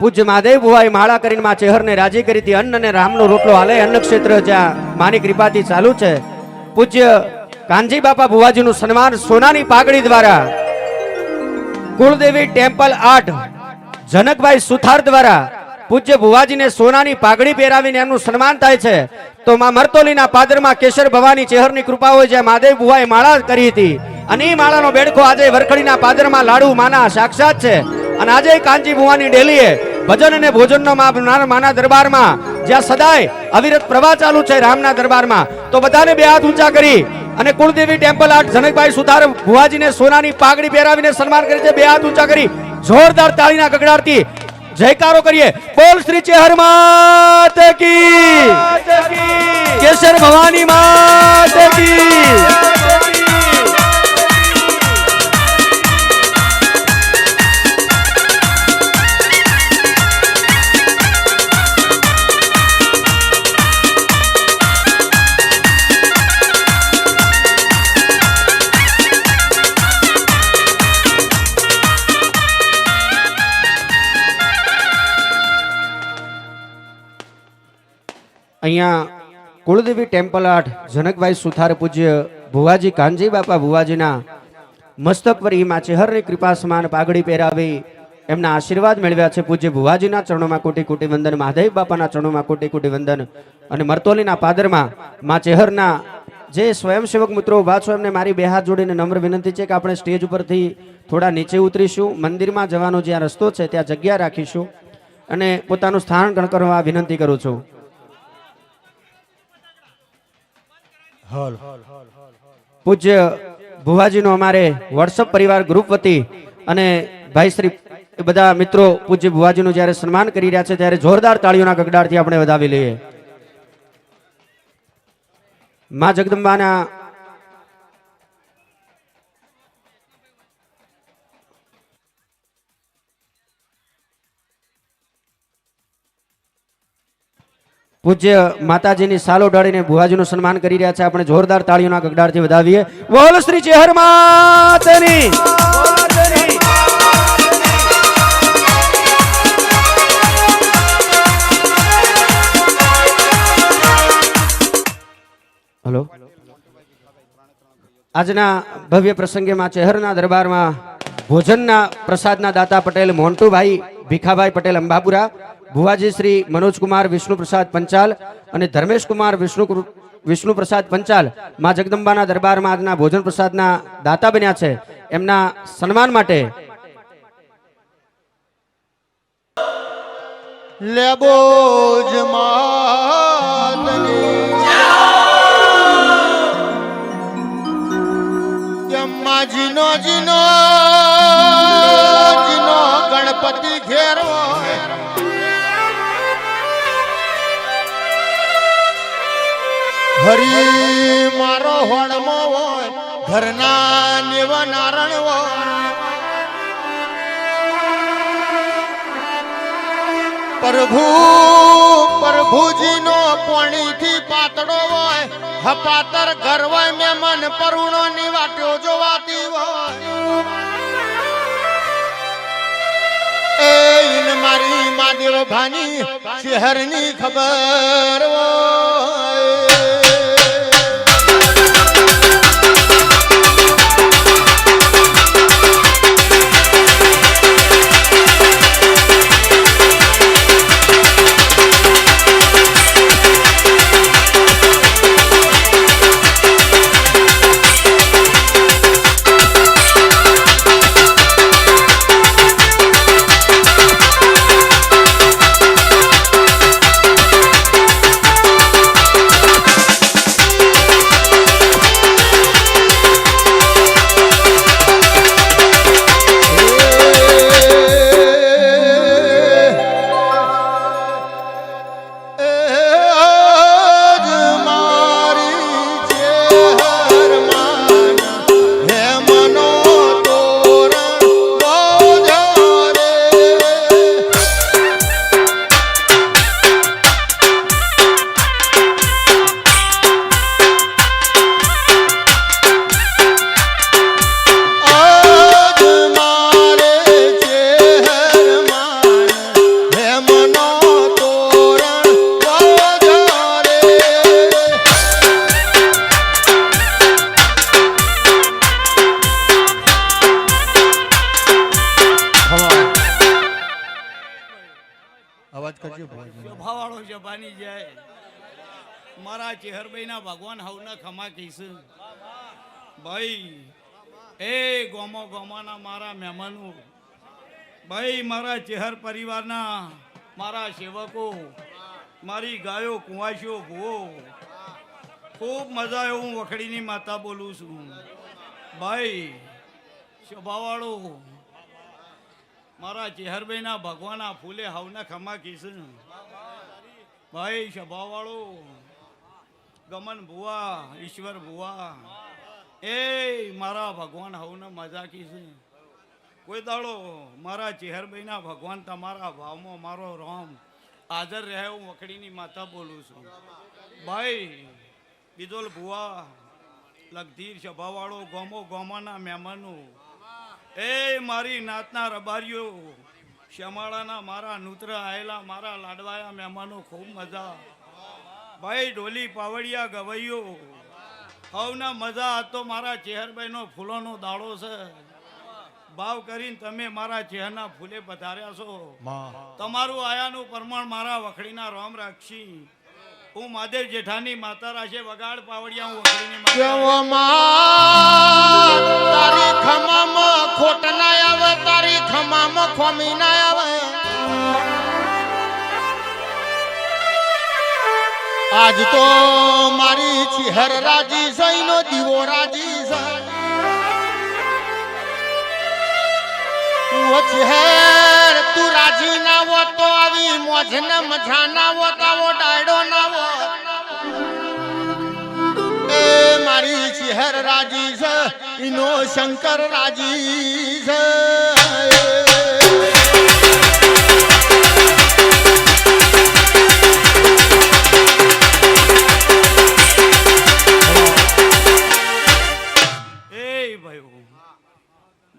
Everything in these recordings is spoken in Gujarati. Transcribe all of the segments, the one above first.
પૂજ્ય મહાદેવ ભુવાએ માળા કરીને માં ચેહરને રાજી કરી હતી. અન્ન અને રામનો રોટલો હાલે. અન્ન ક્ષેત્ર જ્યાં માની કૃપાથી ચાલુ છે. પૂજ્ય કાનજી બાપા ભુવાજીનું સન્માન સોનાની પાઘડી દ્વારા. કુળદેવી ટેમ્પલ આર્ટ જનકભાઈ સુથાર દ્વારા પૂજ્ય ભુવાજીને સોનાની પાઘડી પહેરાવીને એમનું સન્માન થાય છે. તો માં મરતોલીના પાદરમાં કેશર ભવાની ચેહરની કૃપા હોય જ્યાં મહાદેવ ભુવાએ માળા કરી હતી. અને એ માળાનો બેડકો આજે વરખડીના પાદરમાં લાડુ, માના, સાક્ષાત છે. અને આજે કાંચી ભુવાની ડેલીએ ભજન અને ભોજનનો માના દરબારમાં જ્યાં સદાય અવિરત પ્રવાહ ચાલુ છે રામના દરબારમાં તો બધાને બે હાથ ઊંચા કરી અને કુળદેવી ટેમ્પલ આર્ટ જનકભાઈ સુધાર ભુવાજીને સોનાની પાઘડી પહેરાવીને સન્માન કરી છે બે હાથ ઊંચા કરી. જોરદાર તાળીના ગગડાટથી જયકારો કરીએ. બોલ શ્રી ચેહર માત કી. કેશર ભવાની માત કી. અહીંયા કુળદેવી ટેમ્પલ આર્ટ જનકભાઈ સુથાર પૂજ્ય ભુવાજી કાનજી બાપા ભુવાજીના મસ્તક પર ઈ માં કૃપા સમાન પાઘડી પહેરાવી એમના આશીર્વાદ મેળવ્યા છે પૂજ્ય ભુવાજીના ચરણોમાં કોટી કોટી વંદન, મહાદેવ બાપાના ચરણોમાં કોટી કોટી વંદન અને મરતોલીના પાદરમાં માં ચેહરના જે સ્વયંસેવક મિત્રો ઊભા છો એમને મારી બે હાથ જોડીને નમ્ર વિનંતી છે કે આપણે સ્ટેજ ઉપરથી થોડા નીચે ઉતરીશું, મંદિરમાં જવાનો જ્યાં રસ્તો છે ત્યાં જગ્યા રાખીશું અને પોતાનું સ્થાન ગણ કરવા વિનંતી કરું છું. પૂજ્ય ભુવાજીનો અમારે વોટ્સઅપ પરિવાર ગ્રુપ વતી અને ભાઈ શ્રી બધા મિત્રો પૂજ્ય ભુવાજીનું જ્યારે સન્માન કરી રહ્યા છે, ત્યારે જોરદાર તાળીઓના ગગડાટથી આપણે વધાવી લઈએ. મા જગદંબાના પૂજ્ય માતાજીની સાલો ડાળીને ભુવાજીનું સન્માન કરી રહ્યા છે. આપણે જોરદાર તાળીઓના ગગડાટથી વધાવીએ. બોલ શ્રી ચેહર માતની. હલો. આજના ભવ્ય પ્રસંગેમાં ચહેરના દરબારમાં ભોજનના પ્રસાદના દાતા પટેલ, મોન્ટુભાઈ ભીખાભાઈ પટેલ અંબાપુરા ભુવાજી શ્રી મનોજકુમાર વિષ્ણુપ્રસાદ પંચાલ અને ધર્મેશકુમાર વિષ્ણુ વિષ્ણુપ્રસાદ પંચાલમાં જગદંબાના દરબારમાં આજના ભોજન પ્રસાદના દાતા બન્યા છે. એમના સન્માન માટે લેબો હરી મારો હોડમો હોય, ઘરના નિવ નારણ હોય. પ્રભુ, પ્રભુજીનો પોણીથી પાતળો હોય, હપાતર ઘર હોય મહેમાન પરુણો ની વાટ્યો જોવાતી હોય. એ મારી માદેવ ભાની શહેરની ખબર હોય. જબાની જાય. મારા ચેહરભાઈના ભગવાન હવના ખમા કહીશ. ભાઈ, એ ગોમો ગોમાના મારા મહેમાનો. ભાઈ, મારા ચેહર પરિવારના મારા સેવકો. મારી ગાયો, કુંવાસીઓ, ભૂવો. ખૂબ મજા આવ્યો હું વખડીની માતા બોલું છું. ભાઈ, શોભાવાળો. મારા ચેહરભાઈના ભગવાના ફૂલે હવના ખમા કીશ ભાઈ સભાવાળો ગમન ભુવા, ઈશ્વર ભુવા. એ મારા ભગવાન હવને મજા છે. કોઈ દાડો મારા ચેહરભાઈના ભગવાન તમારા ભાવમાં મારો રામ હાજર રહે હું વખડીની માતા બોલું છું. ભાઈ બિદોલ ભુવા, લગધીર સભાવાળો ગોમો, ગોમાના મહેમાનો. એ મારી નાતના રબારીઓ શ્યામાળાના મારા નૂત્ર આયેલા મારા લાડવાયા મહેમાનો ખૂબ મજા. ભાઈ ઢોલી પાવડિયા ગવૈયો. હવના મજા હતો મારા ચેહરભાઈનો ફૂલોનો દાડો છે. ભાવ કરીને તમે મારા ચેહરના ફૂલે પધાર્યા છો. તમારું આયાનું પ્રમાણ મારા વખડીના રોમ રાખશી. હું માદેવ જેઠાની માતા રાશે વગાડ પાવડિયા હું વખડીની માતા ખોટ ના આવે, તારી ખમામાં ખોમી ના આવે. આજ તો મારી ચિહર રાજી સઈનો દીવો રાજી ઓ તું રાજી ના હો તો આવી મોજ ને મજા ના હો તાવો ડાયડો ના હો એ મારી ચિહર રાજી છે ઈનો શંકર રાજી છે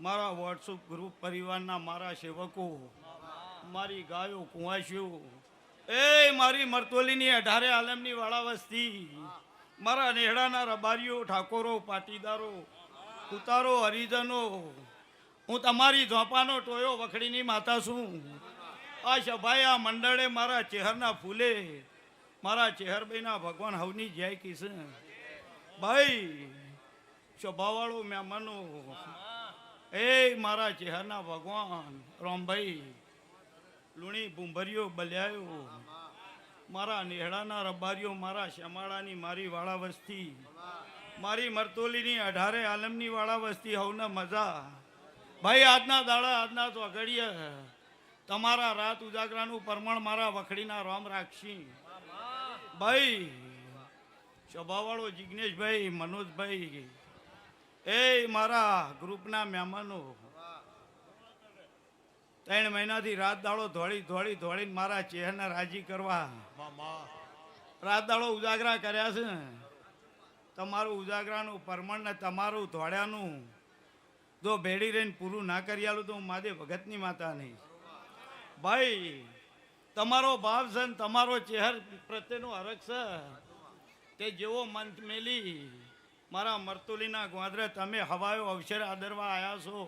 મારા વોટ્સઅપ ગ્રુપ પરિવારના મારા સેવકો, મારી ગાયો કુંવાસીઓ, એ મારી મરતોલીની અઢારે આલમની વાળા વસ્તી, મારા નેહડાના રબારીઓ, ઠાકોરો, પાટીદારો ઉતારો હરિજનો, હું તમારી ઝોપાનો ટોયો વખડીની માતા છું. આ સભાએ, આ મંડળે મારા ચહેરના ફૂલે. મારા ચહેરભાઈના ભગવાન હવની જય કિશન ભાઈ સ્વભાવવાળો મહેમાનો. એ મારા ચહેરના ભગવાન, રામભાઈ, લુણી ભૂંભરીઓ બલ્યાયો. મારા નેહડાના રબારીઓ, મારા શ્યામાળાની મારી વાળા વસ્તી મારી મરતોલીની અઢારે આલમની વાળા વસ્તી હવને મજા. ભાઈ આજના દાડા આજના તો અઘડીએ તમારા રાત ઉજાગરાનું પરમણ મારા વખડીના રોમ રાખશી. ભાઈ સ્વભાવવાળો જિજ્ઞેશભાઈ મનોજભાઈ એ મારા ગ્રુપના મહેમાનો. ત્રણ મહિનાથી રાત દાડો ધોળી ધોળી ધોળીને મારા ચહેરને રાજી કરવા. રાત દાડો ઉજાગરા કર્યા છે. તમારું ઉજાગરાનું પરમણ ને તમારું ધોળ્યાનું જો ભેડી રહીને પૂરું ના કરી આલું તો હું માદે ભગતની માતા નહીં. ભાઈ, તમારો ભાવ છે ને તમારો ચહેર પ્રત્યેનો હરખ છે. તે જેવો મંત મેલી, મારા મરતુલીના ગ્વાદરે તમે હવાયો અવસર આદરવા આવ્યા છો.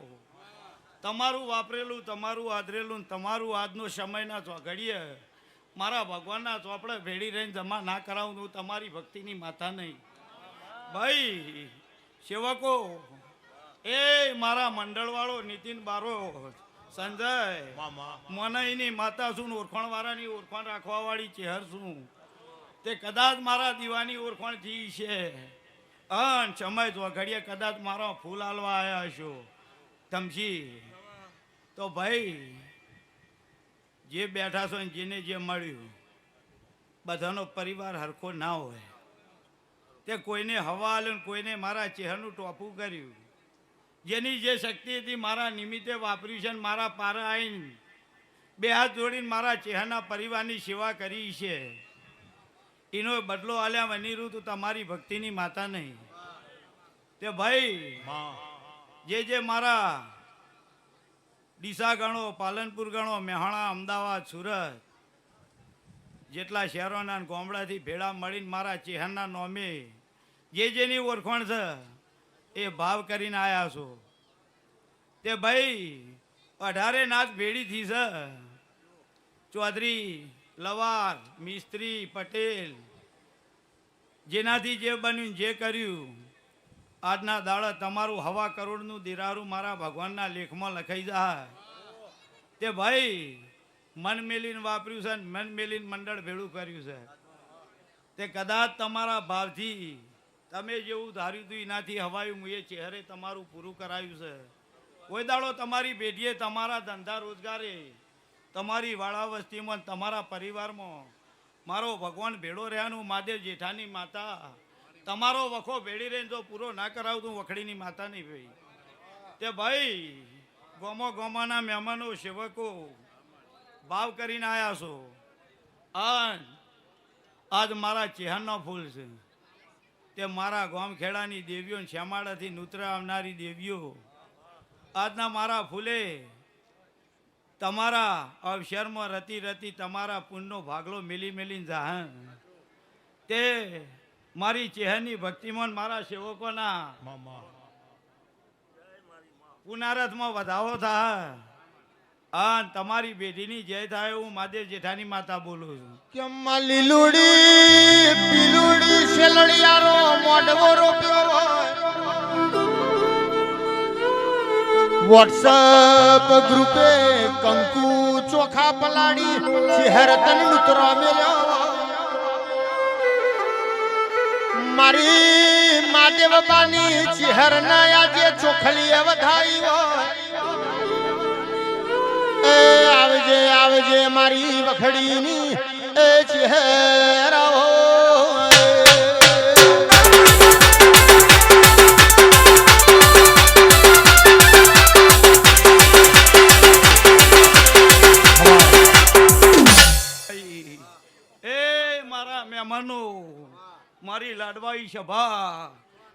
તમારું વાપરેલું, તમારું આદરેલું તમારું આજનો સમયના ચોઘડીએ મારા ભગવાનના ચોપડે ભેડી રહીને જમા ના કરાવું હું તમારી ભક્તિની માતા નહીં. ભાઈ સેવકો એ મારા મંડળવાળો નીતિન બારો સંજય મને એની માતા શું ને ઓળખાણવાળાની ઓળખાણ રાખવાવાળી ચેહર શું તે કદાચ મારા દીવાની ઓળખાણ થઈ છે. અન સમય તો ઘડીએ કદાચ મારો ફૂલ હાલવા આવ્યા છો. તમસી તો ભાઈ જે બેઠા છો જેને જે મળ્યું બધાનો પરિવાર હરખો ના હોય. તે કોઈને હવા આલ્યો કોઈને મારા ચહેરનું ટોપું કર્યું. જેની જે શક્તિ હતી મારા નિમિત્તે વાપરી છે મારા પારા આવીને બે હાથ જોડીને મારા ચહેરના પરિવારની સેવા કરી છે. એનો બદલો આલ્યા વનીરું તું તમારી ભક્તિની માતા નહીં. તે ભાઈ, જે જે મારા ડીસા ગણો પાલનપુર ગણો, મહેણા, અમદાવાદ, સુરત જેટલા શહેરોના ગામડાથી ભેળા મળીને મારા ચેહરના નોમે જે જેની ઓળખાણ છે, એ ભાવ કરીને આયા છો. તે ભાઈ, અઢારે નાથ ભેળીથી છે. ચૌધરી, લવાર, મિસ્ત્રી, પટેલ, જેનાથી જે બન્યું જે કર્યું, આજના દાડા તમારું હવા કરોડનું દિરારું મારા ભગવાનના લેખમાં લખાઈ જાય. તે ભાઈ મન મેલીને વાપર્યું છે મન મેલીને મંડળ ભેળું કર્યું છે. તે કદાચ તમારા ભાવથી તમે જેવું ધાર્યું હતું એનાથી હવાયું હું એ ચહેરે તમારું પૂરું કરાયું છે. કોઈ દાડો તમારી પેઢીએ તમારા ધંધા રોજગારે, તમારી વાળા વસ્તીમાં તમારા પરિવારમાં મારો ભગવાન ભેળો રહ્યાનું મહાદેવ જેઠાની માતા, તમારો વખો ભેળી રહીને જો પૂરો ના કરાવતું વખડીની માતા નહીં ભાઈ. તે ભાઈ ગોમો ગોમાના મહેમાનો, સેવકો ભાવ કરીને આવ્યા છો. આજ આજ મારા ચેહનનો ફૂલ છે. તે મારા ગોમખેડાની દેવીઓ શ્યામાળાથી નૂતરા આવનારી દેવીઓ. આજના મારા ફૂલે તમારા અવસરમાં રતી રતી તમારા પુનનો ભાગલો મેલી મિલીને જાહન તે મારી ચેહનની ભક્તિમાં મારા સેવકોના પુનારથમાં વધાવો થાય આ તમારી બેટીની જય થાય હું મહાદેવ જેઠાની માતા બોલું છું. કેમ લીલુડી, પીલુડી શેલડિયારો મોઢવો રોપ્યો વોટ્સઅપ ગ્રુપે કંકુ ચોખા પલાડી શહેર તન મિત્રો મેલ્યો મારી મહાદેવ બાની ચહેર ના આજે ચોખલી વધાઈ હોય. એ આવજે આવજે મારી વખડીની એ ચહેરાઓ. મારા લાડવાઈ સભા,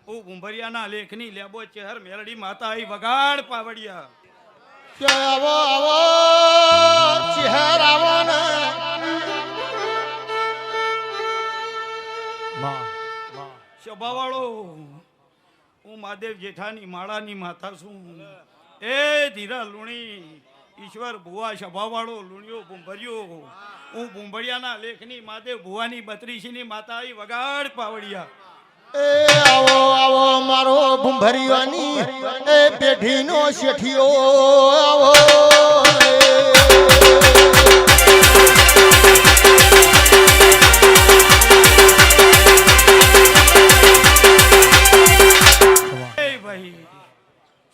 હું ગુંભરિયાના લેખની લેબો ચહેર મેલડી માતા આઈ વગાડ પાવડિયા. કે આવો આવો ચહેરાવો ને સભાવાળો હું મહાદેવ જેઠાની માળાની માતા છું. એ ધીરા લુણી ઈશ્વર ભુવા સભાવાળો લુણિયો ભૂંભર્યો. હું ભૂંભળિયાના લેખની મહાદેવ ભુવાની બત્રીસીની માતા આઈ વગાડ પાવડિયા. એ આવો આવો, મારો ભૂંભરિયાની એ પેઢીનો શેઠિયો, આવો.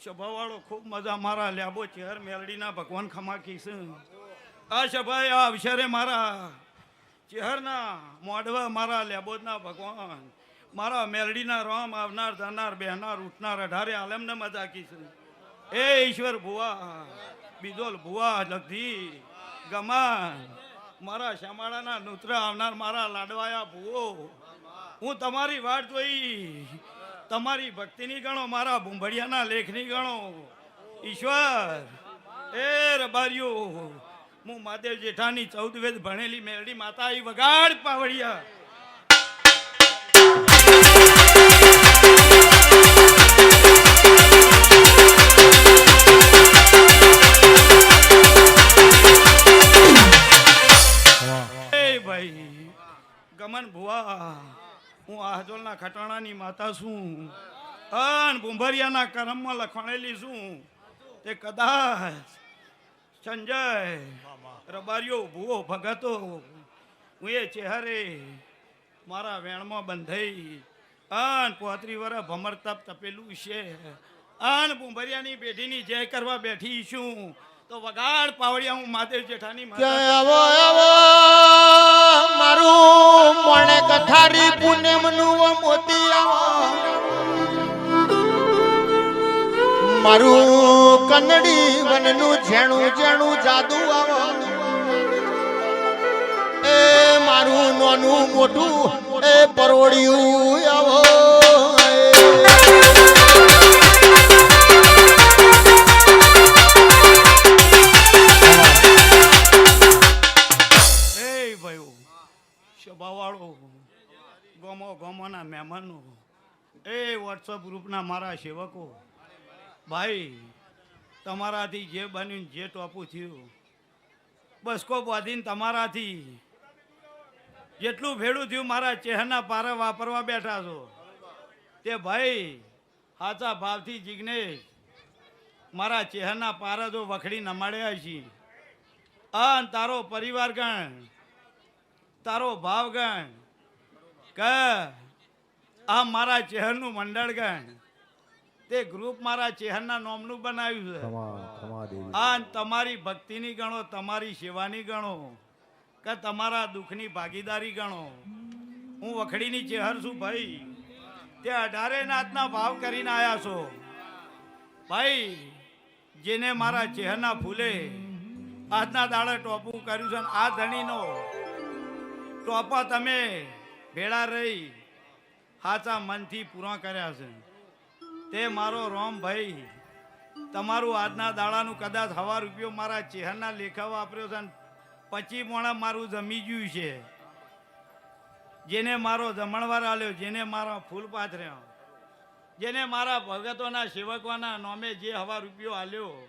સભાવાળો ખૂબ મજા મારા લેબો ચેહર મેલડીના ભગવાન ખમાકી છે. આ સભાએ આ અવસરે મારા ચેહરના મોઢવા મારા લેબોદના ભગવાન મારા મેલડીના રોમ આવનાર જનાર બહેનાર, ઉઠનાર, અઢારે આલમને મજા કીશું એ ઈશ્વર ભુવા, બીજોલ ભુવા જગધી ગમાન. મારા શ્યામાળાના નૂત્ર આવનાર, મારા લાડવાયા ભુવો. હું તમારી વાટ જોઈ, તમારી ભક્તિની ગણો, મારા ભૂંભળિયાના લેખની ગણો. ઈશ્વર, એ રબારીઓ, હું મહાદેવ જેઠાની ચૌદ વેદ ભણેલી મેરડી માતા આવી વગાડ પાવડિયા. ગમન ભુવા. હું આહજોલના ખટાણાની માતા છું. અન ભૂંભરિયાના કરમમાં લખવાણેલી છું. તે કદાચ સંજય રબારીઓ ભૂવો ભગતો. હું એ ચહેરે મારા વેણમાં બંધાઈ. અન પોત્રી વર ભમર તપ તપેલું છે. અન ભૂંભરિયાની પેઢીની જય કરવા બેઠી છું. તો વગાડ પાવડિયા હું મહાદેવ જેઠાની જય માતા આવો આવો. મારું મોણે કથારી પૂનમનું મોતી મારું કનડી વનનું ઝેણું ઝેણું જાદુ એ મારું નાનું મોટું, એ પરોડિયું આવો. ગોમો ગોમોના મહેમાનો. એ વોટ્સઅપ ગ્રુપના મારા સેવકો. ભાઈ, તમારાથી જે બન્યું જે ટોપું થયું બસકો બાંધીને તમારાથી જેટલું ભેળું થયું મારા ચહેરના પારા વાપરવા બેઠા છો. તે ભાઈ, સાચા ભાવથી જિજ્ઞેશ મારા ચહેરના પારા તો વખડી નમાડ્યા છે. અન તારો પરિવારગણ, તારો ભાવ ગણ કે આ મારા ચહેરનું મંડળ ગણ તે ગ્રુપ મારા ચહેરના નોમનું બનાવ્યું છે. આ તમારી ભક્તિની ગણો તમારી સેવાની ગણો કે તમારા દુઃખની ભાગીદારી ગણો. હું વખડીની ચહેર છું ભાઈ. તે અઢારે નાથના ભાવ કરીને આવ્યા છો. ભાઈ જેને મારા ચહેરના ફૂલે આજના દાડે ટોપું કર્યું છે આ ધણીનો. ટોપા તમે ભેળા રહી સાચા મનથી પૂરા કર્યા છે. તે મારો રોમ ભાઈ, તમારું આજના દાડાનું કદાચ હવા રૂપિયો મારા ચહેરના લેખા વાપર્યો છે પચી મોણા મારું જમી ગયું છે. જેને મારો જમણવાર આલ્યો, જેને મારો ફૂલ પાથર્યો. જેને મારા ભગતોના સેવકોના નોમે જે હવા રૂપિયો આલ્યો,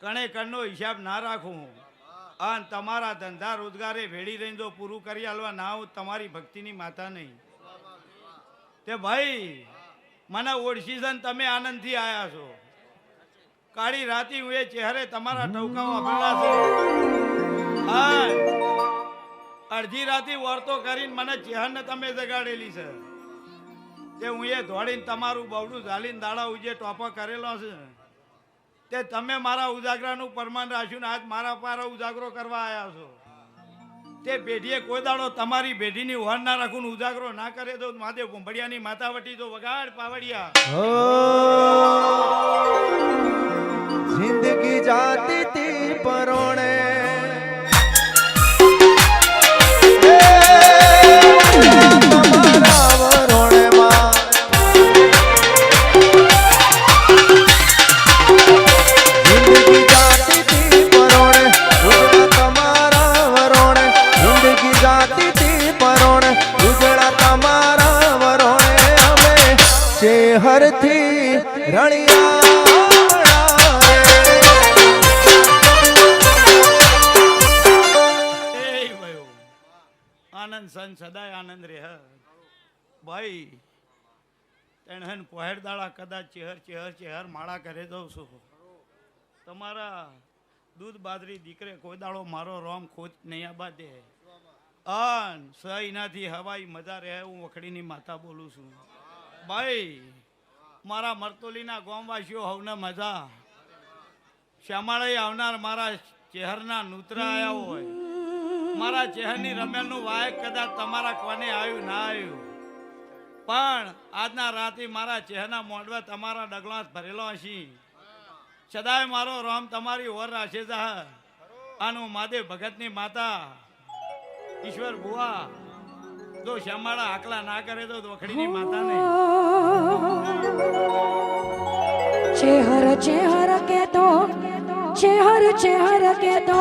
કણે કણનો હિસાબ ના રાખું. અને તમારા ધંધા રોજગારે ભેળી રહીને જો પૂરું કરી આલવા ના હું તમારી ભક્તિની માતા નહીં. તે ભાઈ, મને ઓળખી છે તમે આનંદથી આવ્યા છો. કાળી રાતી હું એ ચહેરે તમારા ટવકાઓ આપેલા છે. અડધી રાતી વર્તો કરીને મને ચહેરને તમે જગાડેલી છે. તે હું એ દોડીને તમારું બવડું ઝાલીને દાડા ઉજે ટોપો કરેલો છે. તે તમે મારા ઉજાગરાનું પરમાન રાખ્યું આજ મારા પારા ઉજાગરો કરવા આવ્યા છો. તે પેઢીએ કોઈ દાડો તમારી પેઢીની વહન ના રાખું ને ઉજાગરો ના કરે તો મહાદેવ કુંભડિયાની માતાવટી તો વગાડ પાવડિયા. જિંદગી જાતી કદાચ ચેહર ચેહર ચેહર માળા કરે દઉં છું. તમારા દૂધ બાદરી દીકરે કોઈ દાડો મારો રોમ ખોજ નહીં આબા દે અન સહીનાથી હવાઈ મજા રહે હું વખડીની માતા બોલું છું. ભાઈ, મારા મરતોલીના ગોમવાસીઓ હવને મજા. શ્યામાળે આવનાર મારા ચહેરના નૂતરા આવ્યા હોય. મારા ચહેરની રમેલનું વાયક કદાચ તમારા કોને આવ્યું, ના આવ્યું. પણ આજના રાતે મારા ચહેરના મોડવે તમારા ડગલા ભરેલો હશી. સદાય મારો રામ તમારી ઓર રાખે જા આનું ભગતની માતા, ઈશ્વર ભુવા, જો શ્યામાળા આકલા ના કરે તો દોખડીની માતા નહીં ચેહર ચેહર કે તો ચેહર ચેહર કે તો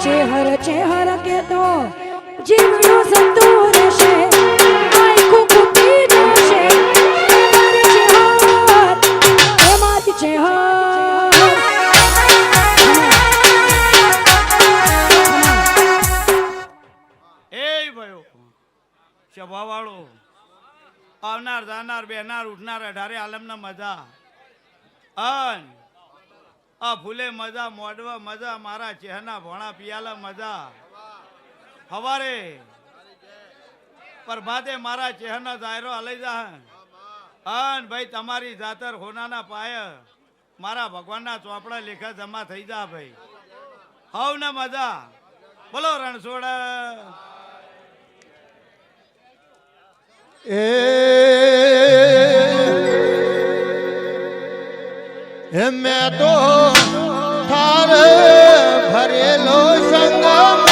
ચેહર ચેહર કે તો જીવનો સંતોર છે આવનાર, જાનાર, બેનાર, ઉઠનાર, અઢારે આલમના મજા. અન આ ફૂલે મજા, મોડવા મજા, મારા ચહેરના ભોણા પિયાલા મજા. હવારે પ્રભાતે મારા ચહેરના દાયરો હલાઈ જા અન ભાઈ, તમારી જાતર હોનાના પાય, મારા ભગવાનના ચોપડા લેખા જમા થઈ જા ભાઈ. હવ ને મજા. બોલો રણછોડા. એ મેં તો થાર ભરેલો સંગ